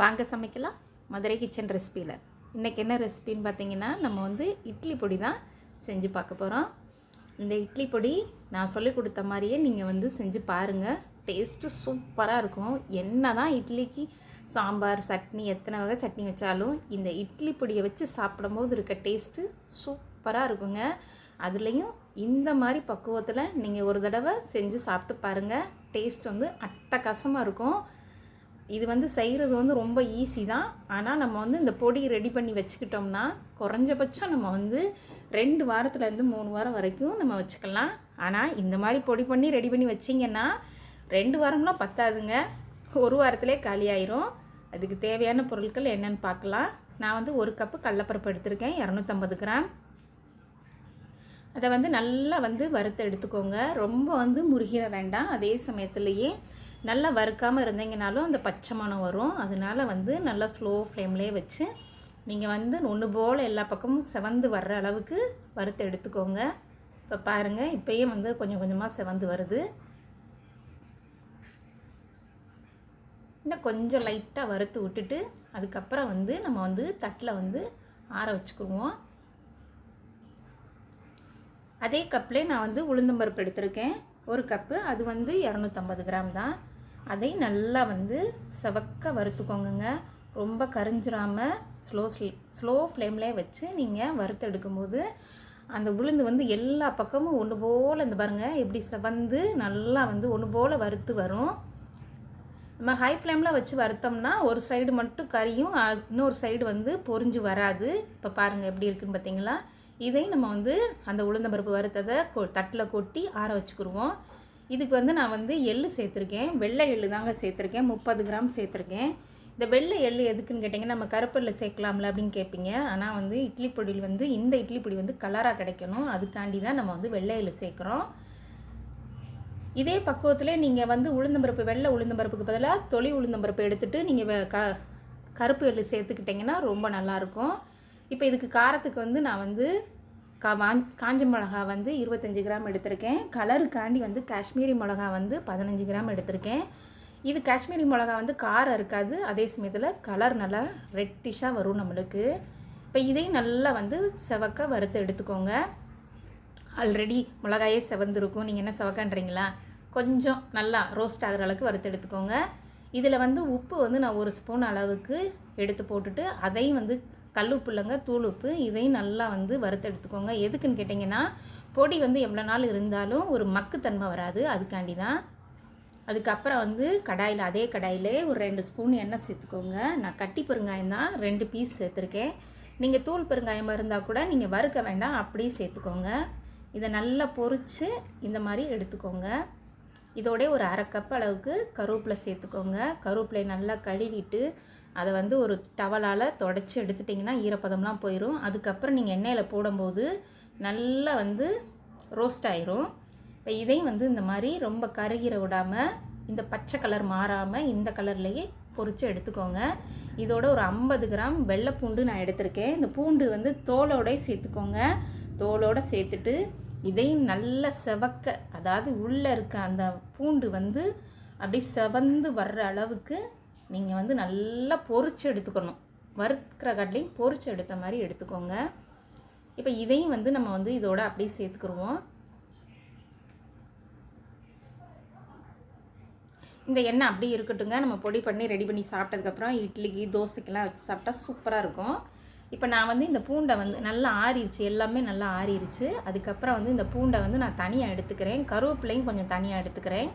வாங்க சமைக்கலாம். மதுரை கிச்சன் ரெசிபியில் இன்றைக்கி என்ன ரெசிபின்னு பார்த்தீங்கன்னா நம்ம வந்து இட்லி பொடி தான் செஞ்சு பார்க்க போகிறோம் இந்த இட்லி பொடி நான் சொல்லி கொடுத்த மாதிரியே நீங்கள் வந்து செஞ்சு பாருங்கள் டேஸ்ட்டு சூப்பராக இருக்கும். என்ன தான் இட்லிக்கு சாம்பார் சட்னி எத்தனை வகை சட்னி வச்சாலும் இந்த இட்லி பொடியை வச்சு சாப்பிடும்போது இருக்க டேஸ்ட்டு சூப்பராக இருக்குங்க. அதுலேயும் இந்த மாதிரி பக்குவத்தில் நீங்கள் ஒரு தடவை செஞ்சு சாப்பிட்டு பாருங்கள் டேஸ்ட் வந்து அட்டகாசமாக இருக்கும். இது வந்து செய்கிறது வந்து ரொம்ப ஈஸி தான். ஆனால் நம்ம வந்து இந்த பொடி ரெடி பண்ணி வச்சுக்கிட்டோம்னா குறைஞ்சபட்சம் நம்ம வந்து ரெண்டு வாரத்துலேருந்து மூணு வாரம் வரைக்கும் நம்ம வச்சுக்கலாம். ஆனால் இந்த மாதிரி பொடி பண்ணி ரெடி பண்ணி வச்சிங்கன்னா ரெண்டு வாரம்லாம் பத்தாதுங்க. ஒரு வாரத்திலே காலியாயிரும் அதுக்கு தேவையான பொருட்கள் என்னென்னு பார்க்கலாம். நான் வந்து ஒரு கப்பு கடலப்பருப்பு எடுத்திருக்கேன். இரநூத்தம்பது கிராம். அதை வந்து நல்லா வந்து வறுத்து எடுத்துக்கோங்க. ரொம்ப வந்து முருகிற வேண்டாம். அதே சமயத்துலேயே நல்லா வறுக்காமல் இருந்தீங்கனாலும் அந்த பச்சை மணம் வரும். அதனால வந்து நல்லா ஸ்லோ ஃப்ளேம்லேயே வச்சு நீங்கள் வந்து ஒன்று போல் எல்லா பக்கமும் செவந்து வர்ற அளவுக்கு வறுத்து எடுத்துக்கோங்க. இப்போ பாருங்கள் இப்போயும் வந்து கொஞ்சம் கொஞ்சமாக செவந்து வருது. இன்னும் கொஞ்சம் லைட்டாக வறுத்து விட்டுட்டு அதுக்கப்புறம் வந்து நம்ம வந்து தட்டில் வந்து ஆற வச்சுக்குருவோம் அதே கப்பில் நான் வந்து உளுந்தம்பருப்பு எடுத்திருக்கேன். ஒரு கப்பு அது வந்து இரநூத்தம்பது கிராம் தான். அதை நல்லா வந்து செவக்க வறுத்துக்கோங்க ரொம்ப கரிஞ்சிராமல் ஸ்லோ ஸ்லீ ஸ்லோ ஃப்ளேம்லேயே வச்சு நீங்கள் வறுத்து எடுக்கும்போது அந்த உளுந்து வந்து எல்லா பக்கமும் ஒன்று போல் இந்த பாருங்கள் எப்படி செவந்து நல்லா வந்து ஒன்று போல் வறுத்து வரும். நம்ம ஹை ஃப்ளேமில் வச்சு வறுத்தோம்னா ஒரு சைடு மட்டும் கறியும் இன்னொரு சைடு வந்து பொரிஞ்சு வராது. இப்போ பாருங்கள் எப்படி இருக்குன்னு பார்த்தீங்களா இதை நம்ம வந்து அந்த உளுந்தம்பருப்பு வறுத்ததை கொ தட்டில் கொட்டி ஆற வச்சுக்கிடுவோம் இதுக்கு வந்து நான் வந்து எள்ளு சேர்த்துருக்கேன். வெள்ளை எள்ளு தாங்க சேர்த்துருக்கேன். முப்பது கிராம் சேர்த்துருக்கேன். இந்த வெள்ளை எள்ளு எதுக்குன்னு கேட்டிங்கன்னா நம்ம கருப்பெள்ளு சேர்க்கலாம்ல அப்படின்னு கேட்பீங்க. ஆனால் வந்து இட்லி பொடியில் வந்து இந்த இட்லி பொடி வந்து கலராக கிடைக்கணும். அதுக்காண்டி தான் நம்ம வந்து வெள்ளை எள்ளு சேர்க்குறோம். இதே பக்குவத்தில் நீங்கள் வந்து உளுந்தம்பருப்பு வெள்ளை உளுந்தம்பருப்புக்கு பதிலாக தொளி உளுந்தம்பருப்பு எடுத்துகிட்டு நீங்கள் க கருப்பு எள்ளு சேர்த்துக்கிட்டிங்கன்னா ரொம்ப நல்லாயிருக்கும் இப்போ இதுக்கு காரத்துக்கு வந்து நான் வந்து கா காஞ்ச மிளகா வந்து இருபத்தஞ்சி கிராம் எடுத்திருக்கேன். கலருக்காண்டி வந்து காஷ்மீரி மிளகா வந்து பதினஞ்சு கிராம் எடுத்திருக்கேன். இது காஷ்மீரி மிளகா வந்து காரம் இருக்காது. அதே சமயத்தில் கலர் நல்லா ரெட்டிஷாக வரும் நம்மளுக்கு. இப்போ இதையும் நல்லா வந்து செவக்க வறுத்து எடுத்துக்கோங்க. ஆல்ரெடி மிளகாயே செவந்திருக்கும். நீங்கள் என்ன செவக்கன்றீங்களா? கொஞ்சம் நல்லா ரோஸ்ட் ஆகிற அளவுக்கு வறுத்து எடுத்துக்கோங்க. இதில் வந்து உப்பு வந்து நான் ஒரு ஸ்பூன் அளவுக்கு எடுத்து போட்டுட்டு அதையும் வந்து கல் உப்பு இல்லைங்க தூள் உப்பு இதையும் நல்லா வந்து வறுத்து எடுத்துக்கோங்க எதுக்குன்னு கேட்டிங்கன்னா பொடி வந்து எவ்வளோ நாள் இருந்தாலும் ஒரு மக்குத்தன்மை வராது. அதுக்காண்டி தான் அதுக்கப்புறம் வந்து கடாயில் அதே கடாயிலே ஒரு ரெண்டு ஸ்பூன் எண்ணெய் சேர்த்துக்கோங்க. நான் கட்டி பெருங்காயம் தான் ரெண்டு பீஸ் சேர்த்துருக்கேன். நீங்கள் தூள் பெருங்காயமாக இருந்தால் கூட நீங்கள் வறுக்க வேண்டாம். அப்படியே சேர்த்துக்கோங்க. இதை நல்லா பொறிச்சு இந்த மாதிரி எடுத்துக்கோங்க. இதோடய ஒரு அரை கப் அளவுக்கு கருவேப்பிலை சேர்த்துக்கோங்க. கருவேப்பிலையை நல்லா கழுவிட்டு அதை வந்து ஒரு டவலால் தொடச்சி எடுத்துட்டிங்கன்னா ஈரப்பதம்லாம் போயிடும் அதுக்கப்புறம் நீங்கள் எண்ணெயில் போடும்போது நல்லா வந்து ரோஸ்ட் ஆயிரும். இப்போ இதையும் வந்து இந்த மாதிரி ரொம்ப கருகிற விடாமல் இந்த பச்சை கலர் மாறாமல் இந்த கலர்லேயே பொரித்து எடுத்துக்கோங்க. இதோட ஒரு ஐம்பது கிராம் வெள்ளை பூண்டு நான் எடுத்திருக்கேன். இந்த பூண்டு வந்து தோலோடய சேர்த்துக்கோங்க. தோலோடு சேர்த்துட்டு இதையும் நல்ல செவக்க அதாவது உள்ளே இருக்க அந்த பூண்டு வந்து அப்படி செவந்து வர்ற அளவுக்கு நீங்கள் வந்து நல்லா பொறிச்சு எடுத்துக்கணும். வறுக்கிற கடலையும் பொறிச்சு எடுத்த மாதிரி எடுத்துக்கோங்க. இப்போ இதையும் வந்து நம்ம வந்து இதோட அப்படியே சேர்த்துக்குருவோம். இந்த எண்ணெய் அப்படியே இருக்கட்டுங்க நம்ம பொடி பண்ணி ரெடி பண்ணி சாப்பிட்டதுக்கப்புறம் இட்லிக்கு தோசைக்கெல்லாம் வச்சு சாப்பிட்டா சூப்பராக இருக்கும். இப்போ நான் வந்து இந்த பூண்டை வந்து நல்லா ஆறிடுச்சு எல்லாமே நல்லா ஆறிடுச்சு அதுக்கப்புறம் வந்து இந்த பூண்டை வந்து நான் தனியாக எடுத்துக்கிறேன். கருவேப்பிலையும் கொஞ்சம் தனியாக எடுத்துக்கிறேன்.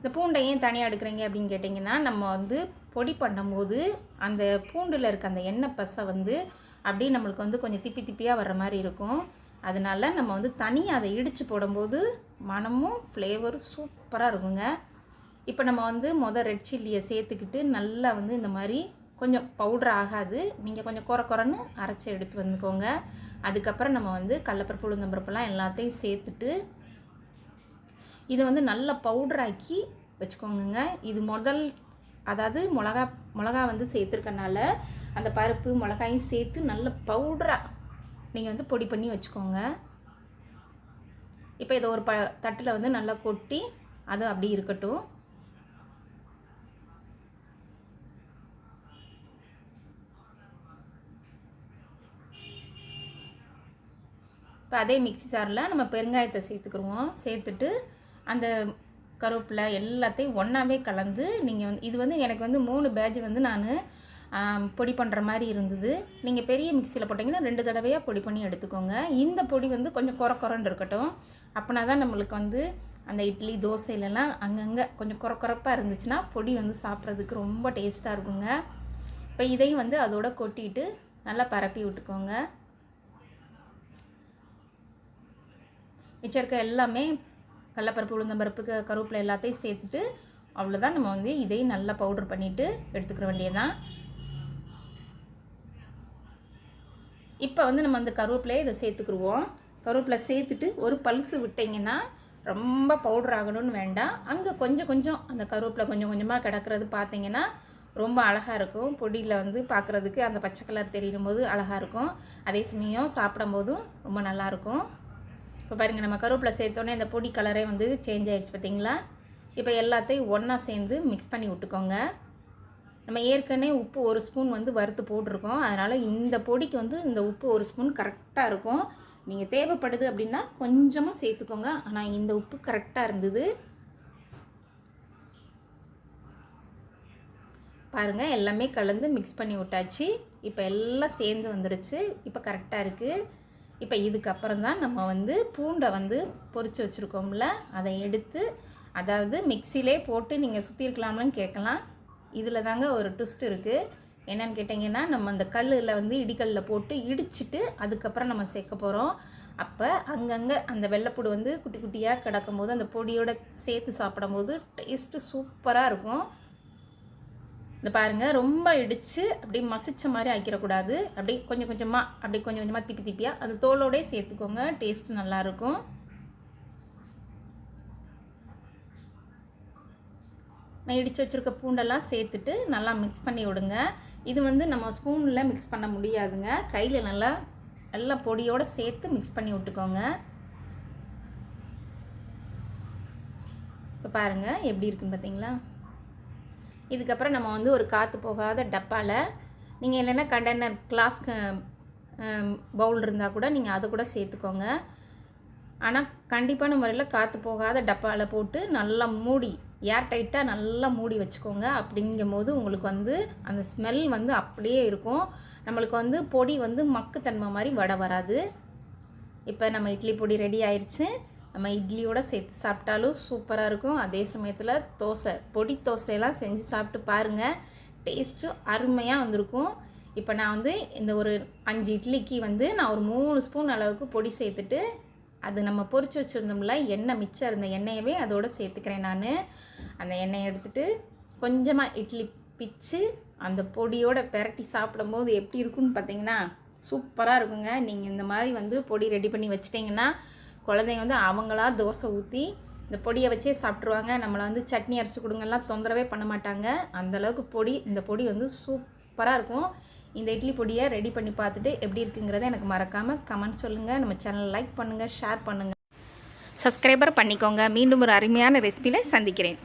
இந்த பூண்டை ஏன் தனியாக எடுக்கிறீங்க அப்படின்னு கேட்டிங்கன்னா நம்ம வந்து பொடி பண்ணும்போது அந்த பூண்டில் இருக்க அந்த எண்ணெய் பசை வந்து அப்படியே நம்மளுக்கு வந்து கொஞ்சம் திப்பி திப்பியாக வர்ற மாதிரி இருக்கும். அதனால நம்ம வந்து தனியாக அதை இடித்து போடும்போது மனமும் ஃப்ளேவரும் சூப்பராக இருக்குங்க. இப்போ நம்ம வந்து மொதல் ரெட் சில்லியை சேர்த்துக்கிட்டு நல்லா வந்து இந்த மாதிரி கொஞ்சம் பவுட்ரு ஆகாது. நீங்கள் கொஞ்சம் குறை குறைன்னு அரைச்சி எடுத்து வந்துக்கோங்க. அதுக்கப்புறம் நம்ம வந்து கடலப்பருப்பு உளுந்தம்பருப்புலாம் எல்லாத்தையும் சேர்த்துட்டு இதை வந்து நல்லா பவுடராக்கி வச்சுக்கோங்க இது முதல் அதாவது மிளகா மிளகா வந்து சேர்த்துருக்கனால அந்த பருப்பு மிளகாயும் சேர்த்து நல்ல பவுடராக நீங்கள் வந்து பொடி பண்ணி வச்சுக்கோங்க. இப்போ இதை ஒரு ப தட்டில் வந்து நல்லா கொட்டி அது அப்படி இருக்கட்டும். இப்போ அதே மிக்சி சாரில் நம்ம பெருங்காயத்தை சேர்த்துக்குருவோம். சேர்த்துட்டு அந்த கருவேப்பிலை எல்லாத்தையும் ஒன்றாவே கலந்து நீங்கள் வந்து இது வந்து எனக்கு வந்து மூணு பேஜ் வந்து நான் பொடி பண்ணுற மாதிரி இருந்தது. நீங்கள் பெரிய மிக்சியில் போட்டிங்கன்னா ரெண்டு தடவையாக பொடி பண்ணி எடுத்துக்கோங்க. இந்த பொடி வந்து கொஞ்சம் குற குறன்னு இருக்கட்டும். அப்படின்னா தான் நம்மளுக்கு வந்து அந்த இட்லி தோசையிலலாம் அங்கங்கே கொஞ்சம் குற குறப்பாக இருந்துச்சுன்னா பொடி வந்து சாப்பிட்றதுக்கு ரொம்ப டேஸ்ட்டாக இருக்குங்க. இப்போ இதையும் வந்து அதோட கொட்டிட்டு நல்லா பரப்பி விட்டுக்கோங்க. மிச்சம் இருக்க எல்லாமே கடலப்பருப்பு உளுந்தம்பருப்பு கருவேப்பிலை எல்லாத்தையும் சேர்த்துட்டு அவ்வளோதான் நம்ம வந்து இதையும் நல்லா பவுடர் பண்ணிவிட்டு எடுத்துக்கிற வேண்டியதான் இப்போ வந்து நம்ம அந்த கருவேப்பிலையை இதை சேர்த்துக்குருவோம் கருவேப்பிலை சேர்த்துட்டு ஒரு பல்ஸு விட்டிங்கன்னா ரொம்ப பவுடர் ஆகணும்னு வேண்டாம். அங்கே கொஞ்சம் கொஞ்சம் அந்த கருவேப்பிலை கொஞ்சம் கொஞ்சமாக கிடக்கிறது பார்த்தீங்கன்னா ரொம்ப அழகாக இருக்கும். பொடியில் வந்து பார்க்குறதுக்கு அந்த பச்சை கலர் தெரியும் போது அழகாக இருக்கும். அதே சமயம் சாப்பிடும்போதும் ரொம்ப நல்லாயிருக்கும் இப்போ பாருங்கள் நம்ம கருவேப்பிலை சேர்த்தோன்னே இந்த பொடி கலரே வந்து சேஞ்ச் ஆகிடுச்சு பார்த்தீங்களா இப்போ எல்லாத்தையும் ஒன்றா சேர்ந்து மிக்ஸ் பண்ணி விட்டுக்கோங்க. நம்ம ஏற்கனவே உப்பு ஒரு ஸ்பூன் வந்து வறுத்து போட்டிருக்கோம். அதனால் இந்த பொடிக்கு வந்து இந்த உப்பு ஒரு ஸ்பூன் கரெக்டாக இருக்கும். நீங்கள் தேவைப்படுது அப்படின்னா கொஞ்சமாக சேர்த்துக்கோங்க. ஆனால் இந்த உப்பு கரெக்டாக இருந்தது. பாருங்கள் எல்லாமே கலந்து மிக்ஸ் பண்ணி விட்டாச்சு. இப்போ எல்லாம் சேர்ந்து வந்துடுச்சு இப்போ கரெக்டாக இருக்குது இப்போ இதுக்கப்புறம் தான் நம்ம வந்து பூண்டை வந்து பொறிச்சு வச்சுருக்கோம்ல அதை எடுத்து அதாவது மிக்சிலே போட்டு நீங்கள் சுற்றிருக்கலாம்னு கேட்கலாம். இதில் தாங்க ஒரு ட்விஸ்ட் இருக்குது என்னன்னு கேட்டிங்கன்னா நம்ம அந்த கல்லில் வந்து இடிக்கல்லில் போட்டு இடிச்சிட்டு அதுக்கப்புறம் நம்ம சேர்க்க போகிறோம் அப்போ அங்கங்கே அந்த வெள்ளைப்பூடு வந்து குட்டி குட்டியாக கிடக்கும்போது அந்த பொடியோட சேர்த்து சாப்பிடும்போது டேஸ்ட்டு சூப்பராக இருக்கும். இந்த பாருங்கள் ரொம்ப இடித்து அப்படியே மசிச்ச மாதிரி ஆக்கிடக்கூடாது. அப்படியே கொஞ்சம் கொஞ்சமாக அப்படியே கொஞ்சம் கொஞ்சமாக திப்பி திப்பியாக அந்த தோலோடே சேர்த்துக்கோங்க. டேஸ்ட் நல்லாயிருக்கும். நான் இடித்து வச்சுருக்க பூண்டெல்லாம் சேர்த்துட்டு நல்லா மிக்ஸ் பண்ணி விடுங்க. இது வந்து நம்ம ஸ்பூனில் மிக்ஸ் பண்ண முடியாதுங்க. கையில் நல்லா நல்லா பொடியோடு சேர்த்து மிக்ஸ் பண்ணி விட்டுக்கோங்க. இப்போ பாருங்கள் எப்படி இருக்குன்னு பார்த்தீங்களா இதுக்கப்புறம் நம்ம வந்து ஒரு காற்று போகாத டப்பாவில் நீங்கள் இல்லைன்னா கண்டெய்னர் கிளாஸ் பவுல் இருந்தால் கூட நீங்கள் அதை கூட சேர்த்துக்கோங்க. ஆனால் கண்டிப்பான முறையில் காற்று போகாத டப்பாவில் போட்டு நல்லா மூடி ஏர் டைட்டாக நல்லா மூடி வச்சுக்கோங்க. அப்படிங்கும்போது உங்களுக்கு வந்து அந்த ஸ்மெல் வந்து அப்படியே இருக்கும். நம்மளுக்கு வந்து பொடி வந்து மக்குத்தன்மை மாதிரி வடை வராது. இப்போ நம்ம இட்லி பொடி ரெடி ஆயிடுச்சு நம்ம இட்லியோட சேர்த்து சாப்பிட்டாலும் சூப்பராக இருக்கும். அதே சமயத்தில் தோசை பொடி தோசையெல்லாம் செஞ்சு சாப்பிட்டு பாருங்கள் டேஸ்ட்டு அருமையாக வந்திருக்கும். இப்போ நான் வந்து இந்த ஒரு அஞ்சு இட்லிக்கு வந்து நான் ஒரு மூணு ஸ்பூன் அளவுக்கு பொடி சேர்த்துட்டு அது நம்ம பொரிச்சு வச்சுருந்தோம்ல எண்ணெய் மிச்சம் இருந்த எண்ணெயவே அதோட சேர்த்துக்கிறேன் நான். அந்த எண்ணெயை எடுத்துட்டு கொஞ்சமாக இட்லி பிச்சு அந்த பொடியோட பெரட்டி சாப்பிடும்போது எப்படி இருக்குன்னு பார்த்தீங்கன்னா சூப்பராக இருக்குங்க. நீங்கள் இந்த மாதிரி வந்து பொடி ரெடி பண்ணி வச்சிட்டிங்கன்னா குழந்தைங்க வந்து அவங்களா தோசை ஊற்றி இந்த பொடியை வச்சே சாப்பிட்ருவாங்க நம்மளை வந்து சட்னி அரைச்சி கொடுங்கலாம் தொந்தரவே பண்ண மாட்டாங்க. அந்த அளவுக்கு பொடி இந்த பொடி வந்து சூப்பராக இருக்கும். இந்த இட்லி பொடியை ரெடி பண்ணி பார்த்துட்டு எப்படி இருக்குங்கிறத எனக்கு மறக்காமல் கமெண்ட் சொல்லுங்கள் நம்ம சேனல் லைக் பண்ணுங்கள் ஷேர் பண்ணுங்கள் சப்ஸ்கிரைபர் பண்ணிக்கோங்க. மீண்டும் ஒரு அருமையான ரெசிபியில் சந்திக்கிறேன்.